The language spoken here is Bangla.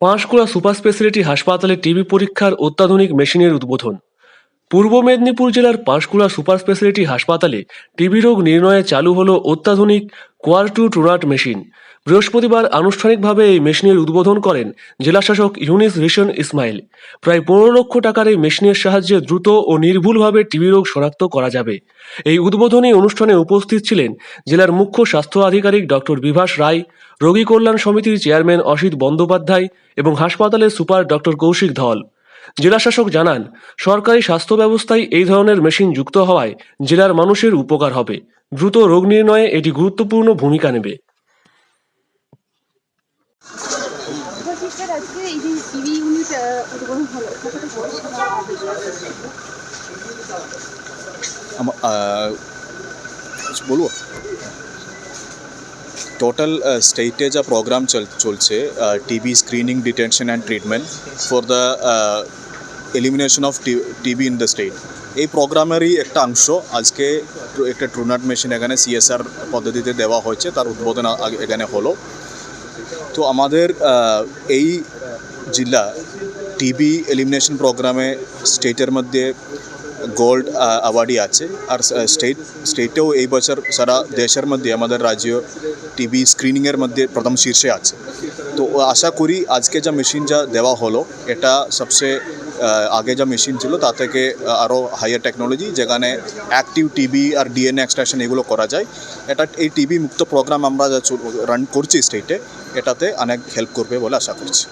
পাঁশকুড়া সুপার স্পেশালিটি হাসপাতালে টিবি পরীক্ষার অত্যাধুনিক মেশিনের উদ্বোধন। পূর্ব মেদিনীপুর জেলার পাঁশকুড়া সুপার স্পেশালিটি হাসপাতালে টিবি রোগ নির্ণয়ে চালু হলো অত্যাধুনিক কোয়ার টু টুরাট মেশিন। বৃহস্পতিবার আনুষ্ঠানিকভাবে এই মেশিনের উদ্বোধন করেন জেলাশাসক ইউনিস রিশন ইসমাইল। প্রায় পনেরো লক্ষ টাকার এই মেশিনের সাহায্যে দ্রুত ও নির্ভুলভাবে টিবি রোগ শনাক্ত করা যাবে। এই উদ্বোধনী অনুষ্ঠানে উপস্থিত ছিলেন জেলার মুখ্য স্বাস্থ্য আধিকারিক ডক্টর বিভাস রায়, রোগী কল্যাণ সমিতির চেয়ারম্যান অসিত বন্দ্যোপাধ্যায় এবং হাসপাতালের সুপার ডক্টর কৌশিক ধল। জেলাশাসক জানান, সরকারি স্বাস্থ্য ব্যবস্থায় এই ধরনের মেশিন যুক্ত হওয়ায় জেলার মানুষের উপকার হবে। দ্রুত রোগ নির্ণয়ে এটি গুরুত্বপূর্ণ ভূমিকা নেবে। বলব টোটাল স্টেটে যা প্রোগ্রাম চল চলছে TB screening detention and treatment for the elimination of TB in the state এই প্রোগ্রামেরই একটা অংশ আজকে একটা ট্রুনাট মেশিন এখানে সিএসআর পদ্ধতিতে দেওয়া হয়েছে, তার উদ্বোধন এখানে হলো। তো আমাদের এই জেলা টিবি এলিমিনেশন প্রোগ্রামে স্টেটের মধ্যে গোল্ড অ্যাওয়ার্ডই আছে। আর স্টেট স্টেটেও এই বছর সারা দেশের মধ্যে, আমাদের রাজ্য টিভি স্ক্রিনিংয়ের মধ্যে প্রথম শীর্ষে আছে। তো আশা করি আজকে যা মেশিন যা দেওয়া হলো, এটা সবচেয়ে আগে যা মেশিন ছিল, তা থেকে আরও হাইয়ার টেকনোলজি যেখানে অ্যাক্টিভ টিবি আর ডিএনএ এক্সট্রাকশন এগুলো করা যায়। এটা এই টিবি মুক্ত প্রোগ্রাম আমরা যা রান করছি স্টেটে এটাতে অনেক হেল্প করবে বলে আশা করছি।